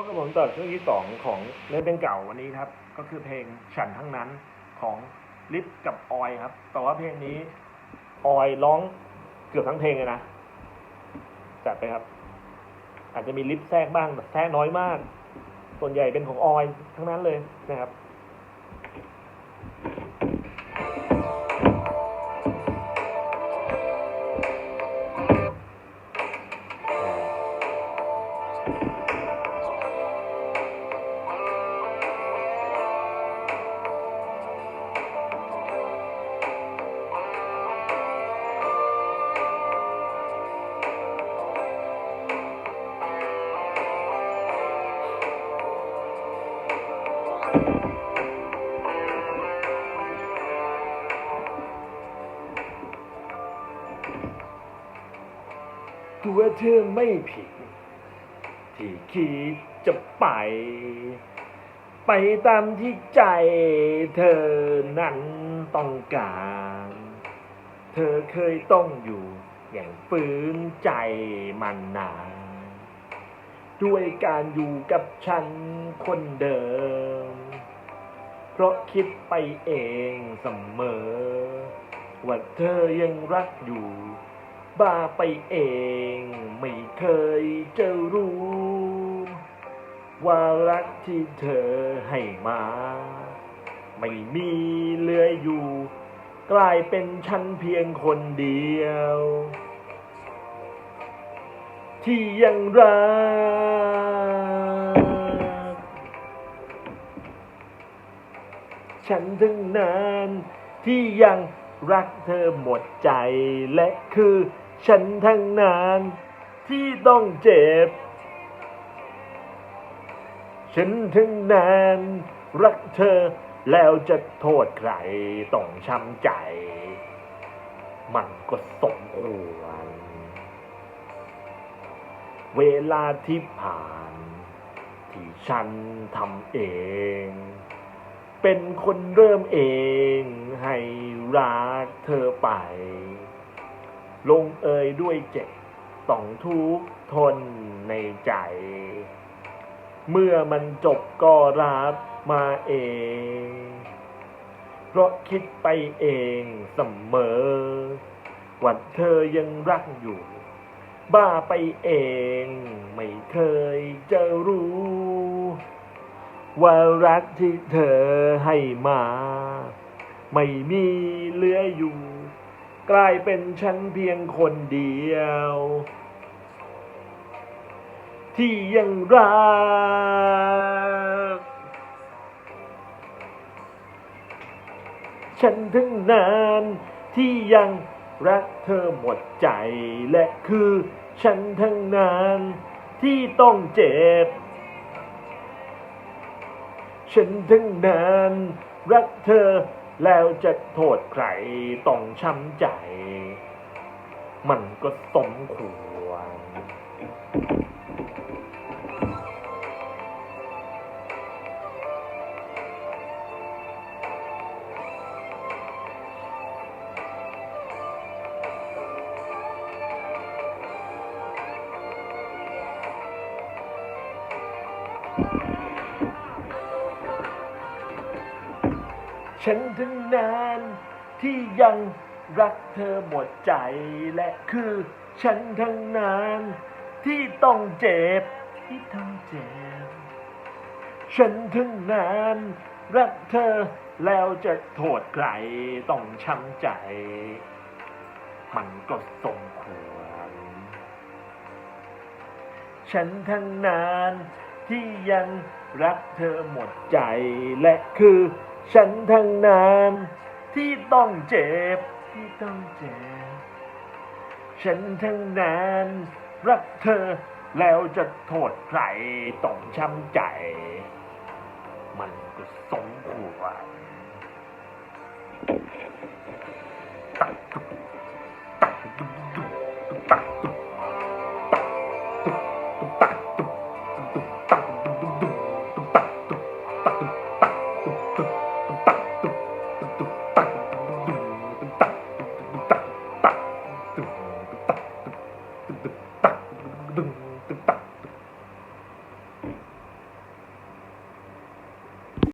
พบกับผมต่อช่วงที่สองของเล่นเพลงเก่าวันนี้ครับ ก็คือเพลงฉันทั้งนั้นของลิฟกับออยครับ แต่ว่าเพลงนี้ออยร้องเกือบทั้งเพลงเลยนะจัดไปครับ อาจจะมีลิฟแทรกบ้างแต่แทรกน้อยมาก ส่วนใหญ่เป็นของออยทั้งนั้นเลยนะครับ ตัวเธอไม่ผิด ที่คิดจะไป ไปตามที่ใจเธอนั้นต้องการ เธอเคยต้องอยู่อย่างฝืนใจมันนาน ด้วยการอยู่กับฉันคนเดิม เพราะคิดไปเองเสมอ ว่าเธอยังรักอยู่ บ้าไปเองไม่เคยจะรู้ ว่ารักที่เธอให้มา ไม่มีเหลืออยู่ กลายเป็นฉันเพียงคนเดียว ที่ยังรัก ฉันถึงนานที่ยังรักเธอหมดใจและคือ ฉันทั้งนานที่ต้องเจ็บ ฉันถึงนานรักเธอแล้วจะโทษใครต้องช้ำใจ มันก็สมควร เวลาที่ผ่าน ที่ฉันทำเอง เป็นคนเริ่มเองให้รักเธอไป ลงเอยด้วยเจ็บต้องทุกข์ทนในใจ เมื่อมันจบก็รับมาเอง เพราะคิดไปเองเสมอว่าเธอยังรักอยู่ บ้าไปเองไม่เคยจะรู้ ว่ารักที่เธอให้มา ไม่มีเหลืออยู่ กลายเป็นฉันเพียงคนเดียว ที่ยังรัก ฉันถึงนานที่ยัง รักเธอหมดใจและคือฉันทั้งนั้นที่ต้องเจ็บ ฉันทั้งนั้นรักเธอแล้วจะโทษใครต้องช้ำใจ มันก็สมควร ฉันถึงนานที่ยังรักเธอหมดใจและคือฉันทั้งนานที่ต้องเจ็บที่ต้องเจ็บ ฉันถึงนานรักเธอแล้วจะโทษใครต้องช้ำใจ มันก็สมควร ฉันทั้งนานที่ยังรักเธอหมดใจและคือ ฉันทั้งนานที่ต้องเจ็บที่ต้องเจ็บ ฉันทั้งนั้นรักเธอแล้วจะโทษใครต้องช้ำใจ มันก็สมควรตัด